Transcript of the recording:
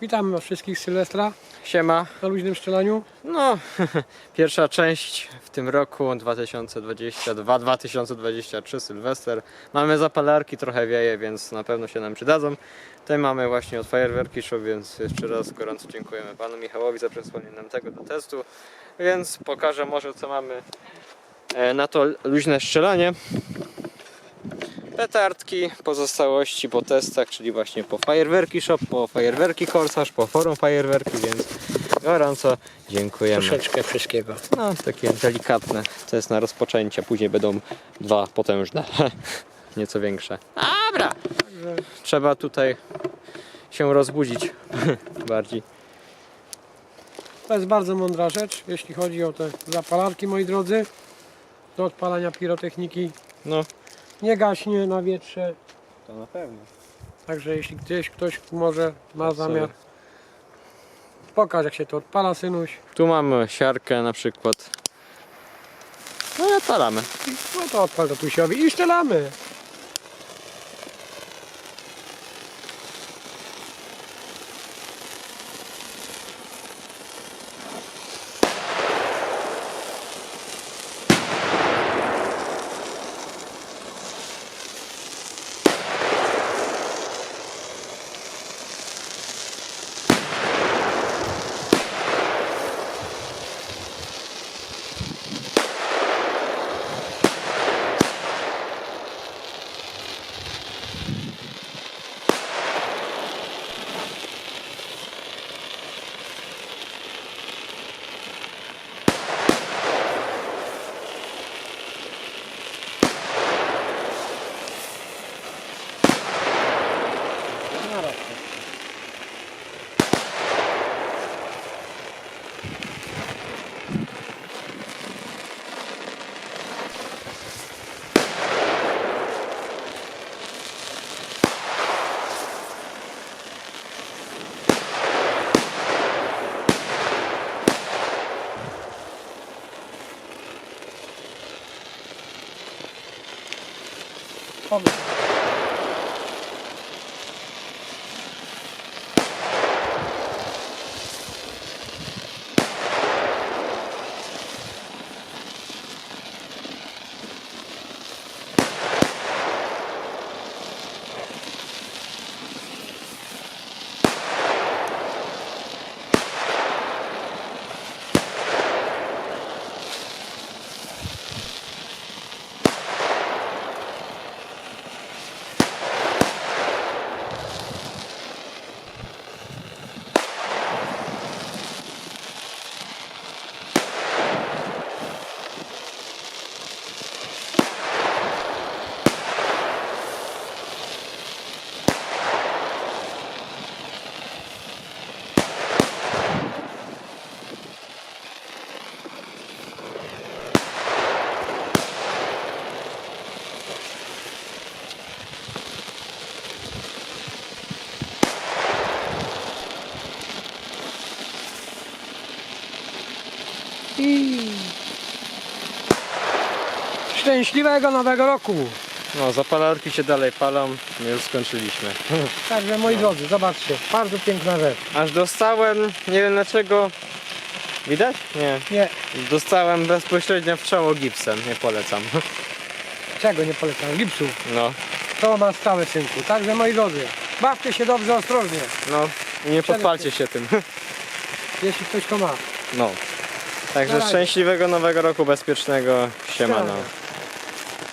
Witam was wszystkich z Sylwestra Siema. na luźnym strzelaniu. No, pierwsza część w tym roku 2022-2023 Sylwester. Mamy zapalarki, trochę wieje, więc na pewno się nam przydadzą. Te mamy właśnie od Fajerwerki Show, więc jeszcze raz gorąco dziękujemy panu Michałowi za przesłanie nam tego do testu. Więc pokażę może co mamy e, na to luźne strzelanie. Petardki, pozostałości po testach, czyli właśnie po Fajerwerki Shop, po Fajerwerki Korsarz, po forum Fajerwerki, więc gorąco dziękujemy. Troszeczkę wszystkiego. No, takie delikatne. To jest na rozpoczęcie. Później będą dwa potężne. Nieco większe. Dobra. Trzeba tutaj się rozbudzić bardziej. To jest bardzo mądra rzecz, jeśli chodzi o te zapalarki, moi drodzy. Do odpalania pirotechniki. No, Nie gaśnie na wietrze. to na pewno. Także jeśli gdzieś ktoś może ma zamiar, pokaż jak się to odpala, synuś. Tu mamy siarkę na przykład. No i odpalamy. No to odpal tatusiowi i strzelamy. Olmuyor. I szczęśliwego nowego roku. No, zapalarki się dalej palą. My już skończyliśmy. Także moi drodzy, zobaczcie, bardzo piękna rzecz. Aż dostałem, nie wiem dlaczego. Widać? Nie. Nie, Dostałem bezpośrednio w czoło gipsem. Nie polecam. czego nie polecam, gipsu. No, To ma stałe synku. Także moi drodzy, bawcie się dobrze, ostrożnie, no. I nie podpalcie się tym. jeśli ktoś to ma. No. Także szczęśliwego nowego roku bezpiecznego. Siemano.